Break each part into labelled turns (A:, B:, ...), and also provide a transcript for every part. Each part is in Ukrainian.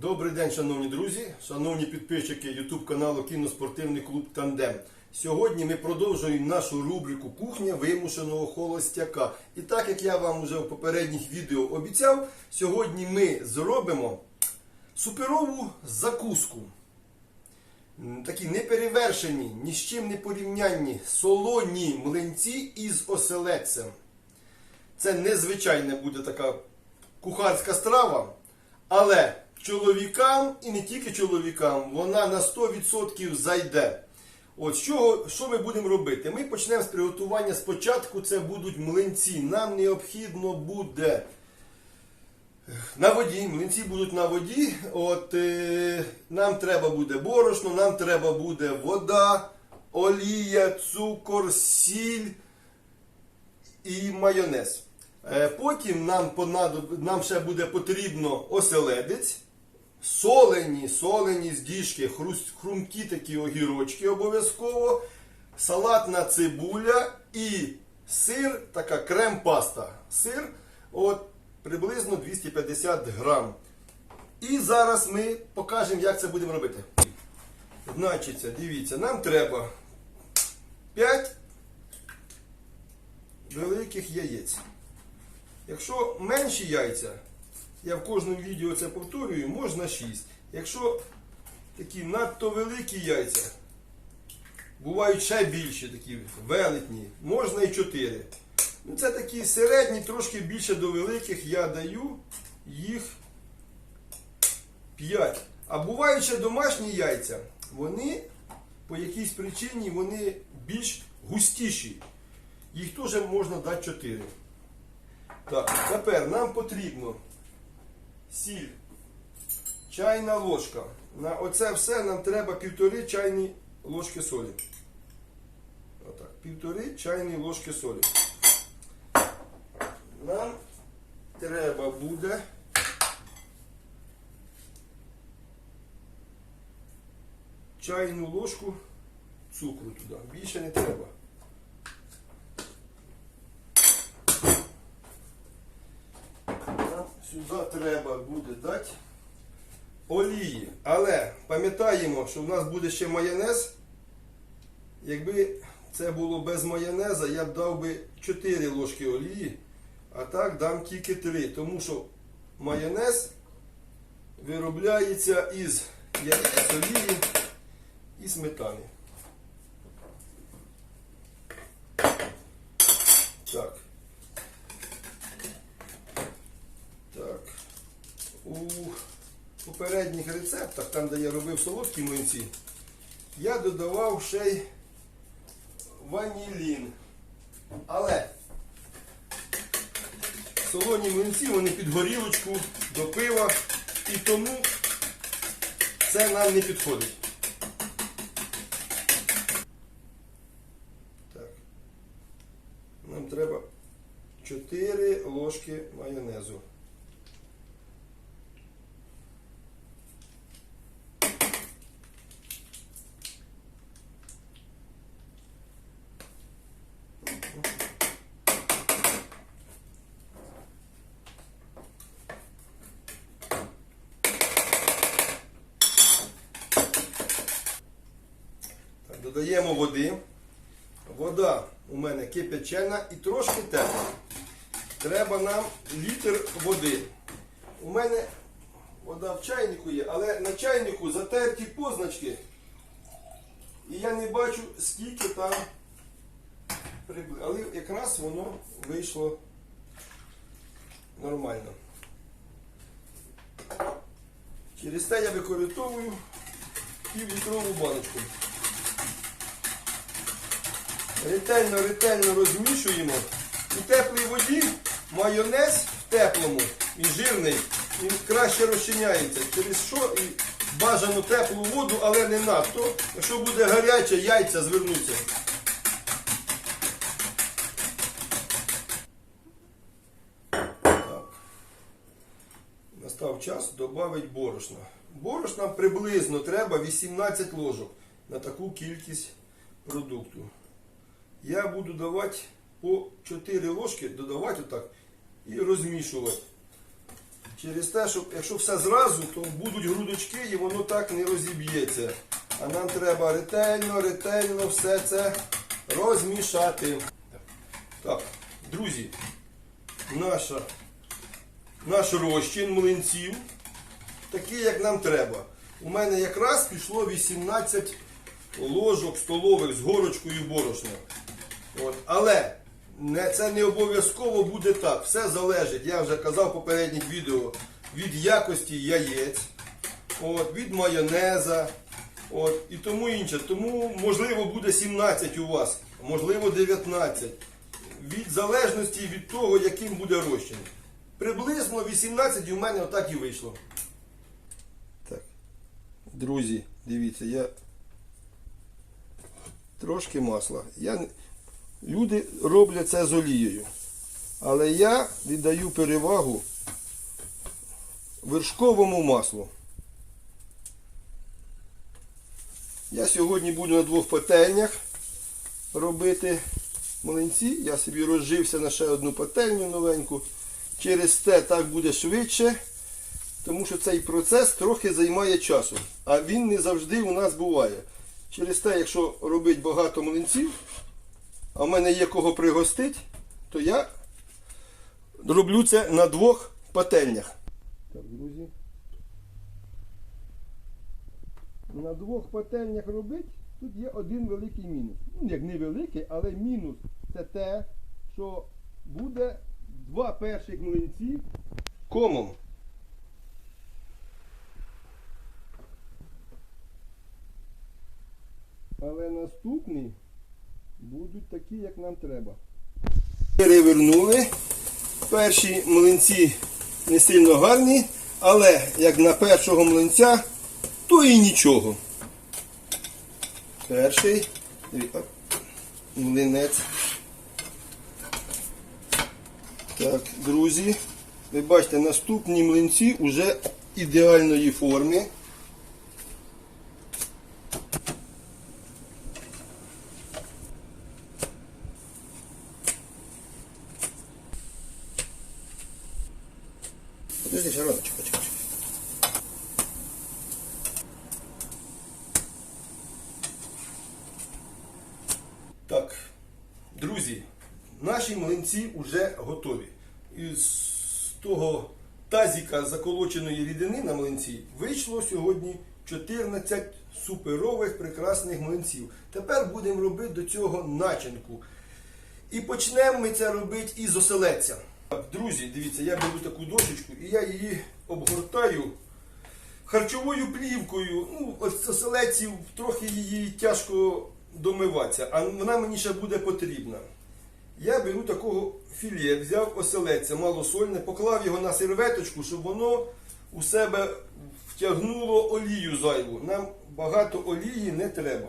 A: Добрий день, шановні друзі, шановні підписчики YouTube каналу Кіноспортивний клуб Тандем. Сьогодні ми продовжуємо нашу рубрику Кухня вимушеного холостяка. І так як я вам вже в попередніх відео обіцяв, сьогодні ми зробимо суперову закуску. Такі неперевершені, ні з чим не порівнянні солоні млинці із оселедцем. Це незвичайна буде така кухарська страва, але чоловікам і не тільки чоловікам, вона на 100% зайде. От що, що ми будемо робити? Ми почнемо з приготування. Спочатку це будуть млинці. Нам необхідно буде на воді, млинці будуть на воді. От, е, нам треба буде борошно, нам треба буде вода, олія, цукор, сіль і майонез. Е, Потім нам, понадоб- нам ще буде потрібно оселедець, солені, солені з діжки, хрумкі такі огірочки обов'язково, салатна цибуля і сир, така крем-паста. Сир от, приблизно 250 грам. І зараз ми покажемо, як це будемо робити. Значиться, дивіться, нам треба 5 великих яєць. Якщо менші яйця, я в кожному відео це повторюю, можна 6. Якщо такі надто великі яйця, бувають ще більші, такі велетні, можна і 4. Ну, це такі середні, трошки більше до великих, я даю їх 5. А бувають ще домашні яйця, вони по якійсь причині вони більш густіші. Їх теж можна дати 4. Так, тепер нам потрібно сіль, чайна ложка. На оце все нам треба півтори чайні ложки солі. Отак, півтори чайні ложки солі. Нам треба буде чайну ложку цукру туди. Більше не треба. Нам сюди треба буде дати олії. Але пам'ятаємо, що в нас буде ще майонез. Якби це було без майонеза, я б дав би 4 ложки олії, а так дам тільки 3. Тому що майонез виробляється із яєць, олії і сметани. Так. У попередніх рецептах, там де я робив солодкі млинці, я додавав ще й ванілін. Але солоні млинці вони під горілочку до пива і тому це нам не підходить. Нам треба 4 ложки майонезу. Додаємо води. Вода у мене кипячена і трошки тепла. Треба нам літр води. У мене вода в чайнику є, але на чайнику затерті позначки. І я не бачу, скільки там прибли- Але якраз воно вийшло нормально. Через те я використовую півлітрову баночку. Ретельно, ретельно розмішуємо. У теплій воді майонез в теплому і жирний, він краще розчиняється. Через що і бажано теплу воду, але не надто. Якщо буде гаряче, яйця звернуться. Настав час додати борошна. Борошна приблизно треба 18 ложок на таку кількість продукту. Я буду давати по 4 ложки, додавати отак і розмішувати. Через те, що якщо все зразу, то будуть грудочки і воно так не розіб'ється. А нам треба ретельно, ретельно все це розмішати. Так, друзі, наша, наш розчин млинців такий, як нам треба. У мене якраз пішло 18 ложок столових з горочкою борошна. От. Але не, це не обов'язково буде так. Все залежить, я вже казав в попередніх відео, від якості яєць, от, від майонеза от, і тому інше. Тому можливо буде 17 у вас, можливо 19. Від залежності від того, яким буде розчин. Приблизно 18 у мене отак і вийшло. Так. Друзі, дивіться, я трошки масла. Я... Люди роблять це з олією. Але я віддаю перевагу вершковому маслу. Я сьогодні буду на двох пательнях робити млинці. Я собі розжився на ще одну пательню новеньку. Через те так буде швидше, тому що цей процес трохи займає часу. А він не завжди у нас буває. Через те, якщо робити багато млинців, а в мене є кого пригостить, то я роблю це на двох пательнях. Так, друзі. На двох пательнях робити, тут є один великий мінус. Ну, як не великий, але мінус це те, що буде два перших млинці комом. Але наступні будуть такі, як нам треба. Перевернули. Перші млинці не сильно гарні, але як на першого млинця, то і нічого. Перший млинець. Так, друзі, ви бачите, наступні млинці вже ідеальної форми. Наші млинці вже готові. Із того тазіка заколоченої рідини на млинці вийшло сьогодні 14 суперових прекрасних млинців. Тепер будемо робити до цього начинку. І почнемо ми це робити із оселедця. Так, Друзі, дивіться, я беру таку дощечку і я її обгортаю харчовою плівкою. Ну, ось оселедців трохи її тяжко домиватися, а вона мені ще буде потрібна. Я беру такого філе, взяв оселедця малосольне, поклав його на серветочку, щоб воно у себе втягнуло олію зайву. Нам багато олії не треба.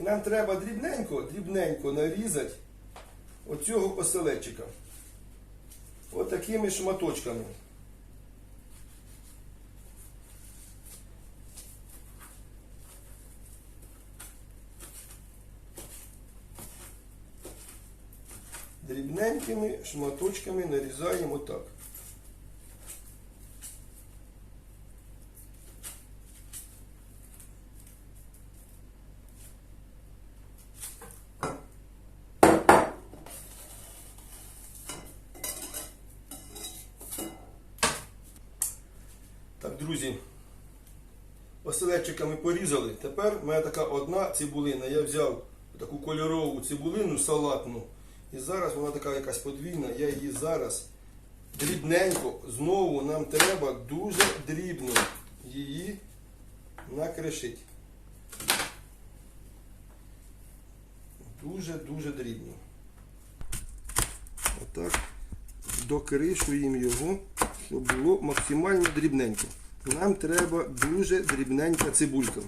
A: І нам треба дрібненько, дрібненько нарізати оцього оселедчика. Отакими шматочками. Дрібненькими шматочками нарізаємо отак. Так, друзі, оселедчиками порізали. Тепер в мене така одна цибулина. Я взяв таку кольорову цибулину салатну. І зараз вона така якась подвійна. Я її зараз дрібненько, знову нам треба дуже дрібно її накришити. Дуже-дуже дрібно. Отак докришуємо його, щоб було максимально дрібненько. Нам треба дуже дрібненька цибулька.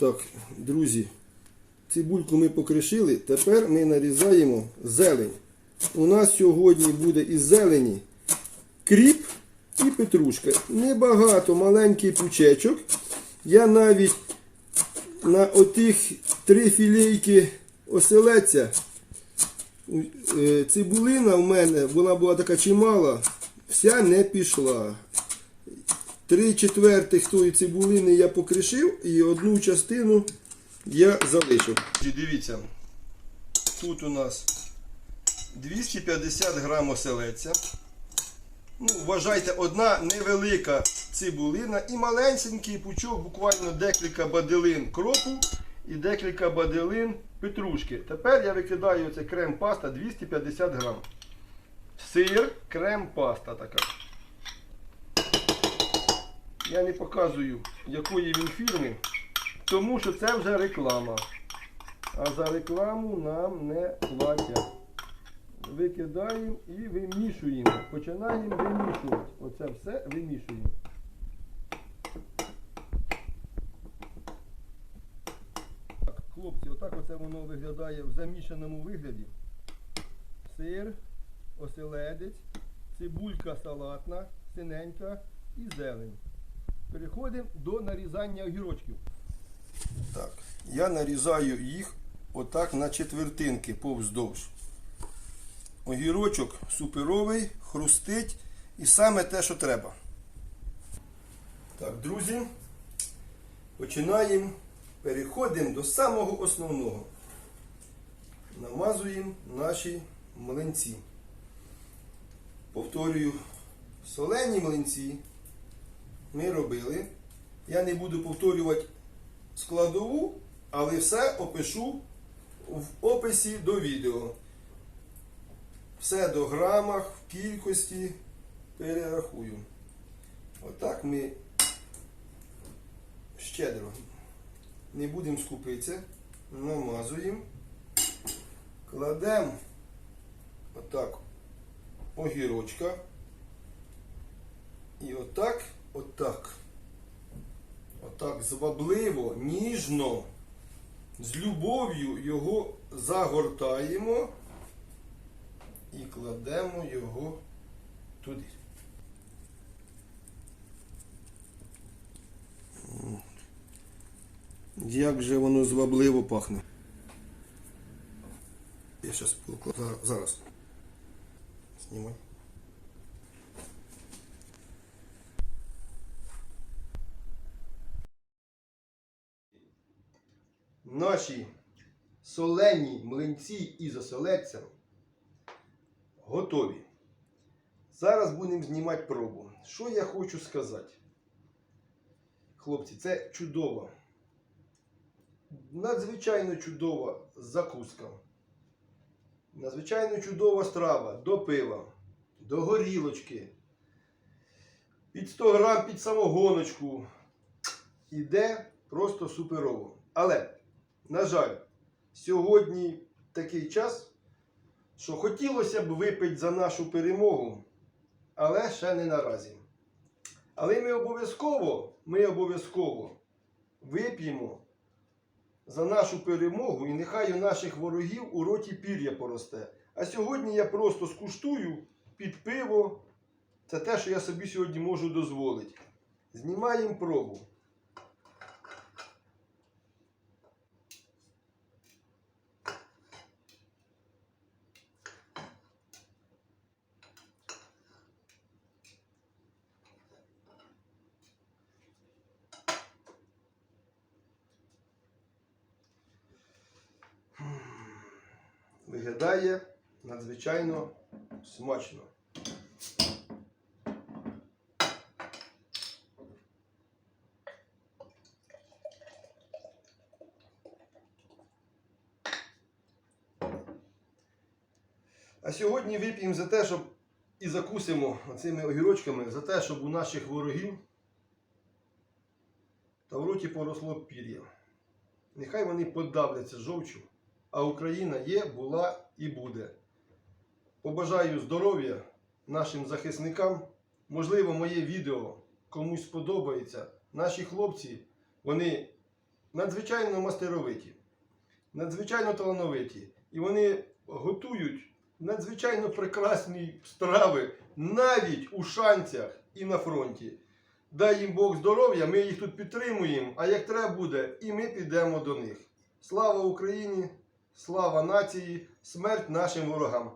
A: Так, друзі, цибульку ми покришили, тепер ми нарізаємо зелень. У нас сьогодні буде із зелені кріп і петрушка. Небагато маленький пучечок. Я навіть на отих три філейки оселедця Е, Цибулина в мене вона була така чимала, вся не пішла. Три четвертих тої цибулини я покришив і одну частину я залишив. Дивіться, тут у нас 250 грам оселедця. Ну, вважайте, одна невелика цибулина і маленький пучок, буквально декілька баделин кропу і декілька баделин петрушки. Тепер я викидаю це крем-паста 250 грам. Сир, крем-паста така. Я не показую, якої він фірми, тому що це вже реклама. А за рекламу нам не платять. Викидаємо і вимішуємо. Починаємо вимішувати. Оце все вимішуємо. Так, хлопці, отак оце воно виглядає в замішаному вигляді. Сир, оселедець, цибулька салатна, синенька і зелень. Переходимо до нарізання огірочків. Так, я нарізаю їх отак на четвертинки повздовж. Огірочок суперовий, хрустить і саме те, що треба. Так, друзі, починаємо. Переходимо до самого основного. Намазуємо наші млинці. Повторюю, солені млинці ми робили. Я не буду повторювати складову, але все опишу в описі до відео. Все до грамах, в кількості перерахую. Отак ми щедро не будемо скупитися, намазуємо, кладемо отак огірочка. І отак, отак, отак звабливо, ніжно, з любов'ю його загортаємо і кладемо його туди. Як же воно звабливо пахне. Я зараз покладу. Зараз. Знімай. Наші солені млинці із оселедцем готові. Зараз будемо знімати пробу. Що я хочу сказати? Хлопці, це чудова. Надзвичайно чудова закуска. Надзвичайно чудова страва до пива, до горілочки. Під 100 грам під самогоночку. Іде просто суперово. Але, на жаль, сьогодні такий час, що хотілося б випити за нашу перемогу, але ще не наразі. Але ми обов'язково, ми обов'язково вип'ємо за нашу перемогу і нехай у наших ворогів у роті пір'я поросте. А сьогодні я просто скуштую під пиво. Це те, що я собі сьогодні можу дозволити. Знімаємо пробу. Виглядає надзвичайно смачно. А сьогодні вип'ємо за те, щоб і закусимо цими огірочками за те, щоб у наших ворогів та в роті поросло пір'я. Нехай вони подавляться жовчу, а Україна є, була і буде. Побажаю здоров'я нашим захисникам. Можливо, моє відео комусь сподобається. Наші хлопці, вони надзвичайно мастеровиті, надзвичайно талановиті. І вони готують надзвичайно прекрасні страви навіть у шанцях і на фронті. Дай їм Бог здоров'я, ми їх тут підтримуємо, а як треба буде, і ми підемо до них. Слава Україні! Слава нації, смерть нашим ворогам.